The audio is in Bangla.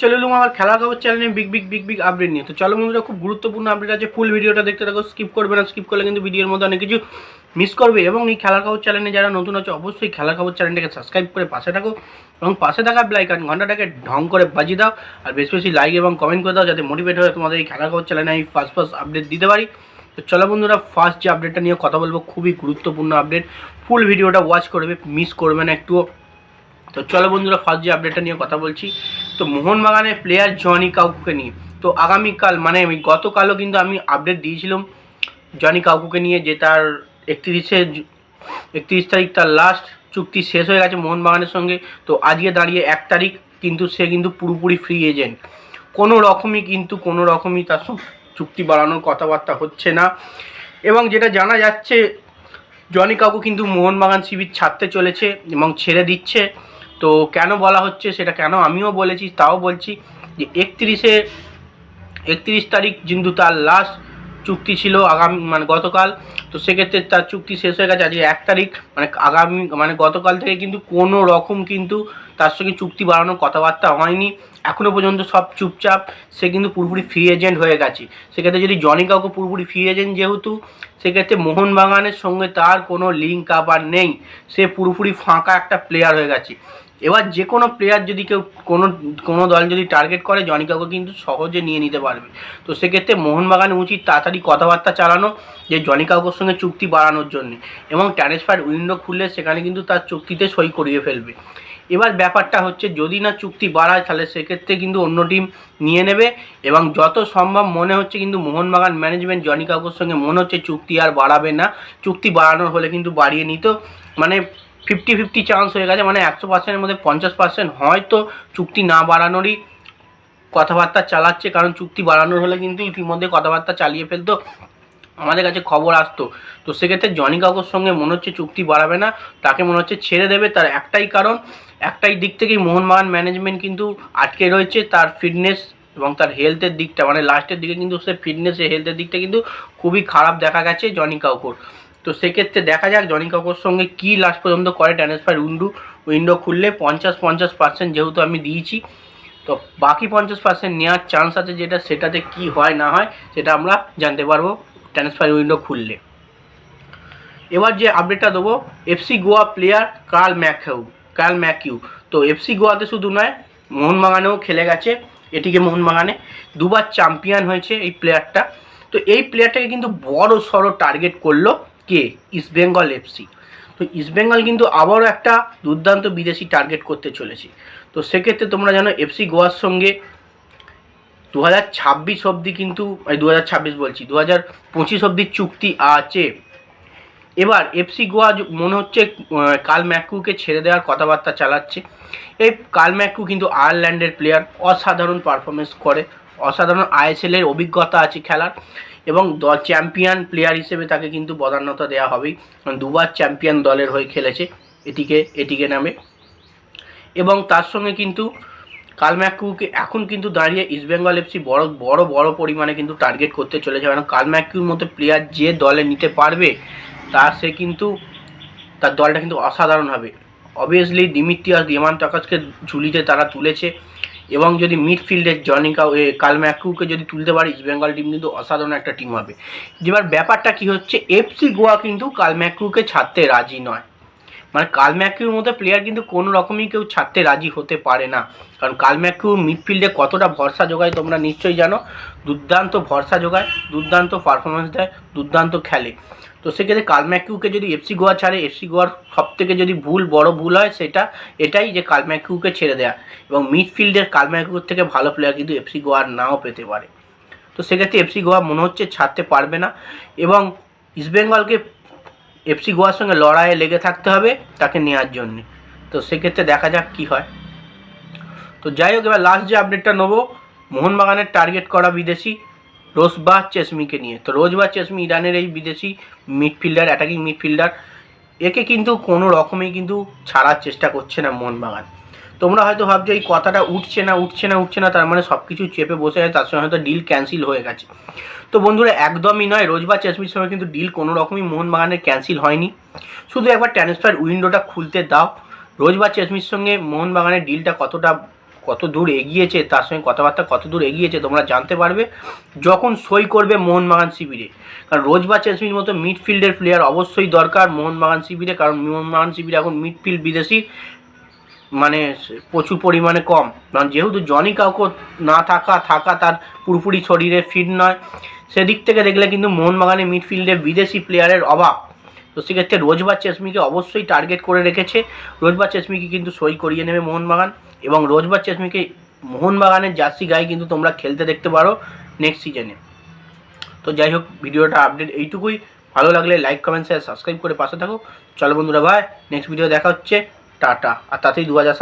চলে এলুম আমার খেলার খবর চ্যানেলে big big big big update নিয়ে। তো চলো বন্ধুরা, খুব গুরুত্বপূর্ণ আপডেট আছে। ফুল ভিডিওটা দেখতে থাকো স্কিপ করবে না স্কিপ করলে কিন্তু ভিডিওর মধ্যে অনেক কিছু মিস করবে। এবং এই খেলার খবর চ্যানেলে যারা নতুন আছে, অবশ্যই খেলার খবর চ্যানেলটাকে সাবস্ক্রাইব করে পাশে থাকো এবং পাশে থাকা ব্লাইকান ঘন্টাটাকে ঢং করে বাজিয়ে দাও। আর বেশি বেশি লাইক এবং কমেন্ট করে দাও, যাতে মোটিভেট হয়ে তোমাদের এই খেলার খবর চ্যানেলে আমি ফার্স্ট ফার্স্ট আপডেট দিতে পারি। তো চলো বন্ধুরা ফার্স্ট যে আপডেটটা নিয়ে কথা বলব, খুবই গুরুত্বপূর্ণ আপডেট ফুল ভিডিওটা ওয়াচ করবে মিস করবে না একটুও। তো চলো বন্ধুরা ফার্স্ট যে আপডেটটা নিয়ে কথা বলছি। তো মোহনবাগানের প্লেয়ার জনি কাউকুকে নিয়ে, তো আগামীকাল মানে আমি গতকালও কিন্তু আমি আপডেট দিয়েছিলাম জনি কাউকুকে নিয়ে যে তার একত্রিশে একত্রিশ তারিখ তার লাস্ট চুক্তি শেষ হয়ে গেছে মোহনবাগানের সঙ্গে। তো আজকে দাঁড়িয়ে এক তারিখ কিন্তু সে কিন্তু পুরোপুরি ফ্রি এজেন্ট কোনো রকমই কিন্তু, কোনো রকমই তার চুক্তি বাড়ানোর কথাবার্তা হচ্ছে না। এবং যেটা জানা যাচ্ছে, জনি কাকু কিন্তু মোহনবাগান শিবির ছাড়তে চলেছে এবং ছেড়ে দিচ্ছে। তো কেন বলা হচ্ছে সেটা কেন আমিও বলেছি, তাও বলছি যে একত্রিশে, একত্রিশ তারিখ কিন্তু তার লাস্ট চুক্তি ছিল আগামী মানে গতকাল, তো সেক্ষেত্রে তার চুক্তি শেষ হয়ে গেছে, আজকে এক তারিখ মানে আগামী মানে গতকাল থেকে কিন্তু কোনো রকম কিন্তু তার সঙ্গে চুক্তি বাড়ানোর কথাবার্তা হয়নি। এখনও পর্যন্ত সব চুপচাপ। সে কিন্তু পুরোপুরি ফ্রি এজেন্ট হয়ে গেছে। সেক্ষেত্রে যদি জনি কাউকে পুরোপুরি ফ্রি এজেন্ট যেহেতু, সেক্ষেত্রে মোহনবাগানের সঙ্গে তার কোনো লিঙ্ক আপ আর নেই। সে পুরোপুরি ফাঁকা একটা প্লেয়ার হয়ে গেছে। এবার যে কোনো প্লেয়ার যদি কেউ কোনো কোনো দল যদি টার্গেট করে জনি কাউকে কিন্তু সহজে নিয়ে নিতে পারবে। তো সেক্ষেত্রে মোহনবাগান উচিত তাড়াতাড়ি কথাবার্তা চালানো, যে জনি কাউকের সঙ্গে চুক্তি বাড়ানোর জন্য। এবং ট্রান্সফার উইন্ডো খুললে সেখানে কিন্তু তার চুক্তিতে সই করিয়ে ফেলবে। এবার ব্যাপারটা হচ্ছে যদি না চুক্তি বাড়ায়, তাহলে সেক্ষেত্রে কিন্তু অন্য টিম নিয়ে নেবে এবং যত সম্ভব মনে হচ্ছে কিন্তু মোহনবাগান ম্যানেজমেন্ট জনি কাকুর সঙ্গে মনে হচ্ছে চুক্তি আর বাড়াবে না। চুক্তি বাড়ানোর হলে কিন্তু বাড়িয়ে নিত। মানে ফিফটি ফিফটি চান্স হয়ে গেছে মানে একশো পার্সেন্টের মধ্যে পঞ্চাশ পার্সেন্ট হয়তো চুক্তি না বাড়ানোরই কথাবার্তা চালাচ্ছে, কারণ চুক্তি বাড়ানোর হলে কিন্তু ইতিমধ্যে কথাবার্তা চালিয়ে ফেলতো। আমাদের কাছে খবর আসতো। তো সেক্ষেত্রে জনি কাকুর সঙ্গে মনে হচ্ছে চুক্তি বাড়াবে না, তাকে মনে হচ্ছে ছেড়ে দেবে। তার একটাই কারণ, একটাই দিক থেকেই মোহনবাগান ম্যানেজমেন্ট কিন্তু আটকে রয়েছে তার ফিটনেস এবং তার হেলথের দিকটা। মানে লাস্টের দিকে কিন্তু সে ফিটনেস হেলথের দিকটা কিন্তু খুবই খারাপ দেখা গেছে জনি কাকুর। তো সেক্ষেত্রে দেখা যাক জনি কাকুর সঙ্গে কী লাস্ট পর্যন্ত করে ট্রান্সফার উইন্ডো উইন্ডো খুললে পঞ্চাশ পঞ্চাশ পার্সেন্ট যেহেতু আমি দিয়েছি। তো বাকি পঞ্চাশ পার্সেন্ট নেওয়ার চান্স আছে যেটা, সেটাতে কি হয় না হয়, সেটা আমরা জানতে পারব। ট্রান্সফার উইন্ডো খুললে। এবার যে আপডেটটা দেবো FC Goa player Carl McHugh Carl McHugh তো এফসি গোয়াতে শুধু নয়, মোহনবাগানেও খেলে গেছে, এটিকে মোহনবাগানে। দুবার চ্যাম্পিয়ন হয়েছে এই প্লেয়ারটা তো এই প্লেয়ারটাকে কিন্তু বড় সড়ো টার্গেট করল কে? ইস্টবেঙ্গল এফসি তো ইস্টবেঙ্গল কিন্তু আবারও একটা দুর্দান্ত বিদেশি টার্গেট করতে চলেছে। তো সেক্ষেত্রে তোমরা জানো এফসি গোয়ার সঙ্গে দু হাজার ছাব্বিশ অবধি কিন্তু দু হাজার ছাব্বিশ বলছি দু হাজার পঁচিশ অবধি চুক্তি আছে। এবার এফসি গোয়া মনে হচ্ছে কাল ম্যাকুকে ছেড়ে দেওয়ার কথাবার্তা চালাচ্ছে। এই কাল ম্যাকু কিন্তু আয়ারল্যান্ডের প্লেয়ার অসাধারণ পারফরমেন্স করে, অসাধারণ আইএসএল এর অভিজ্ঞতা আছে খেলার, এবং দল চ্যাম্পিয়ন প্লেয়ার হিসেবে তাকে কিন্তু প্রাধান্যতা দেওয়া হবেই। দুবার চ্যাম্পিয়ন দলের হয়ে খেলেছে, এটিকে এটিকে নামে। এবং তার সঙ্গে কিন্তু কাল ম্যাকুকে এখন কিন্তু দাঁড়িয়ে ইস্টবেঙ্গল এফসি বড় বড় বড় পরিমাণে কিন্তু টার্গেট করতে চলেছে। কারণ কাল ম্যাকুর মতো প্লেয়ার যে দলে নিতে পারবে তার সে কিন্তু, তার দলটা কিন্তু অসাধারণ হবে। অবভিয়াসলি দিমিত্রিয়াস দিয়ামান টাকাসকে ঝুলিতে তারা তুলেছে এবং যদি মিডফিল্ডের জনিকা কাল ম্যাকুকে যদি তুলতে পারে ইস্টবেঙ্গল টিম কিন্তু অসাধারণ একটা টিম হবে। এবার ব্যাপারটা কি হচ্ছে? এফসি গোয়া কিন্তু কাল ম্যাকুকে ছাড়তে রাজি নয়। মানে কাল ম্যাকিউর মতো প্লেয়ার কিন্তু কোনো রকমই কেউ ছাড়তে রাজি হতে পারে না। কারণ কাল ম্যাকিউ মিডফিল্ডে কতটা ভরসা যোগায় তোমরা নিশ্চয়ই জানো। দুর্দান্ত ভরসা যোগায় দুর্দান্ত পারফরমেন্স দেয়, দুর্দান্ত খেলে। তো সেক্ষেত্রে কাল ম্যাকিউকে যদি এফসি গোয়া ছাড়ে এফসি গোয়ার সব থেকে যদি ভুল, বড় ভুল হয়, সেটা এটাই যে কাল ম্যাকিউকে ছেড়ে দেয়া। এবং মিডফিল্ডের কাল ম্যাকিউর থেকে ভালো প্লেয়ার কিন্তু এফসি গোয়ার নাও পেতে পারে। তো সেক্ষেত্রে এফসি গোয়া মনে হচ্ছে ছাড়তে পারবে না। এবং ইস্টবেঙ্গলকে এফসি গোয়ার সঙ্গে লড়াইয়ে লেগে থাকতে হবে তাকে নেওয়ার জন্যে। তো সেক্ষেত্রে দেখা যাক কি হয়। তো যাই হোক, এবার লাস্ট যে আপডেটটা নেব, মোহনবাগানের টার্গেট করা বিদেশি রোজবা চেসমিকে নিয়ে। তো রোজবা চেসমি ইরানের এই বিদেশি মিডফিল্ডার অ্যাটাকিং মিডফিল্ডার একে কিন্তু কোনো রকমেই কিন্তু ছাড়ার চেষ্টা করছে না মোহনবাগান। তোমরা হয়তো ভাবছ, এই কথাটা উঠছে না উঠছে না উঠছে না, তার মানে সব কিছু চেপে বসে আছে, তার সঙ্গে হয়তো ডিল ক্যান্সেল হয়ে গেছে। তো বন্ধুরা, একদমই নয় রোজবার চেসমির সঙ্গে কিন্তু ডিল কোনো রকমই মোহনবাগানের ক্যান্সেল হয়নি। শুধু একবার ট্রান্সফার উইন্ডোটা খুলতে দাও। রোজবার চেসমির সঙ্গে মোহনবাগানের ডিলটা কতটা, কত দূর এগিয়েছে, তার সঙ্গে কথাবার্তা কত দূর এগিয়েছে, তোমরা জানতে পারবে। যখন সই করবে মোহনবাগান শিবিরে। কারণ রোজবা চেসমির মতো মিডফিল্ডের প্লেয়ার অবশ্যই দরকার মোহনবাগান শিবিরে, কারণ মোহনবাগান শিবিরে এখন মিডফিল্ড বিদেশি। মানে প্রচুর পরিমাণে কম। কারণ যেহেতু জনি কাউকে না থাকা থাকা তার পুরোপুরি শরীরে ফিট নয়। সেদিক থেকে দেখলে কিন্তু মোহনবাগানে মিডফিল্ডে বিদেশি প্লেয়ারের অভাব। তো সেক্ষেত্রে রোজবার চেসমিকে অবশ্যই টার্গেট করে রেখেছে। রোজবার চেসমিকে কিন্তু সই করিয়ে নেবে মোহনবাগান। এবং রোজবার চেসমিকে মোহনবাগানের জার্সি গায়ে কিন্তু তোমরা খেলতে দেখতে পারো নেক্সট সিজনে তো যাই হোক, ভিডিওটা আপডেট এইটুকুই। ভালো লাগলে লাইক কমেন্ট শেয়ার সাবস্ক্রাইব করে পাশে থাকো। চলো বন্ধুরা ভাই নেক্সট ভিডিও দেখা হচ্ছে। টাটা। আর তাতেই দু হাজার